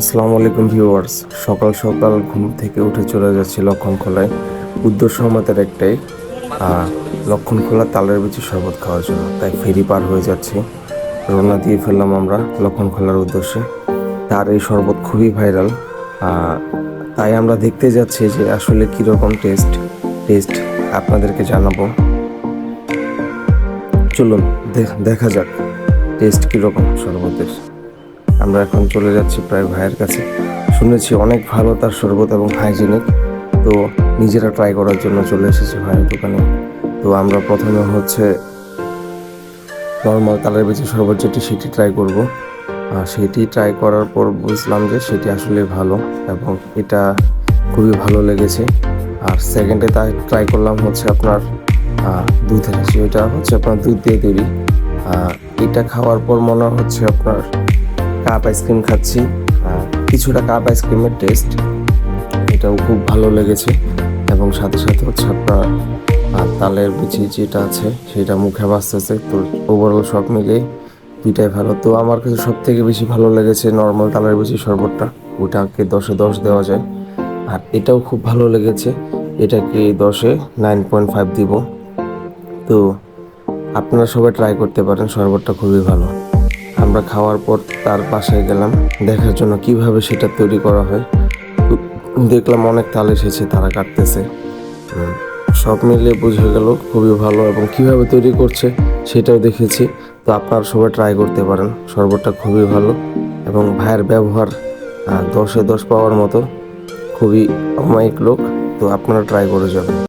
আসসালামু আলাইকুম ভিউয়ার্স। সকাল সকাল ঘুম থেকে উঠে চলে যাচ্ছি লক্ষণ খোলায়। উদ্দেশ্য আমাদের একটাই আহ, লক্ষণ খোলা তালের বিচি শরবত খাওয়ার জন্য। তাই ফেরি পার হয়ে যাচ্ছি। রওনা দিয়ে ফেললাম আমরা লক্ষণ খোলার উদ্দেশ্যে। তার এই শরবত খুবই ভাইরাল। তাই আমরা দেখতে যাচ্ছি যে আসলে কীরকম টেস্ট টেস্ট আপনাদেরকে জানাব। চলুন দেখা যাক টেস্ট কীরকম শরবতের। আমরা এখন চলে যাচ্ছি প্রায় ভাইয়ের কাছে। শুনেছি অনেক ভালো তার শরবত এবং হাইজেনিক তো নিজেরা ট্রাই করার জন্য চলে এসেছি ভাইয়ের দোকানে। তো আমরা প্রথমে হচ্ছে নর্মাল কালার বেঁচে শরবত যেটি সেটি ট্রাই করব। আর সেটি ট্রাই করার পর বুঝলাম যে সেটি আসলে ভালো এবং এটা খুবই ভালো লেগেছে। আর সেকেন্ডে তাই ট্রাই করলাম হচ্ছে আপনার আহ, দুধের সেটা হচ্ছে আপনার দুধ দিয়ে তৈরি। এটা খাওয়ার পর মনে হচ্ছে আপনার কাপ আইসক্রিম খাচ্ছি। কিছুটা কাপ আইসক্রিমের টেস্ট এটাও খুব ভালো লেগেছে। এবং সাথে সাথে হচ্ছে আপনার তালের বিচি যেটা আছে, সেটা মুখে বাঁচতেছে তো ওভারঅল সব মিলিয়ে দুইটাই ভালো। তো আমার কাছে সব থেকে বেশি ভালো লেগেছে নর্মাল তালের বিচি শরবতটা। ওটাকে দশে দশ দেওয়া যায়। আর এটাও খুব ভালো লেগেছে। এটাকে দশে নাইন পয়েন্ট ফাইভ দিব। তো আপনারা সবাই ট্রাই করতে পারেন, শরবতটা খুবই ভালো। আমরা খাওয়ার পর তার বাসায় গেলাম, দেখার জন্য কীভাবে সেটা তৈরি করা হয়। দেখলাম অনেক তাল এসেছে, তারা কাটতেছে। সব মিলিয়ে বুঝে গেল খুবই ভালো এবং কীভাবে তৈরি করছে সেটাও দেখেছি। তো আপনারা সবাই ট্রাই করতে পারেন, শরবতটা খুবই ভালো এবং ভাইয়ের ব্যবহার দশে দশ পাওয়ার মতো খুবই অমায়িক লোক, তো আপনারা ট্রাই করে যাবেন।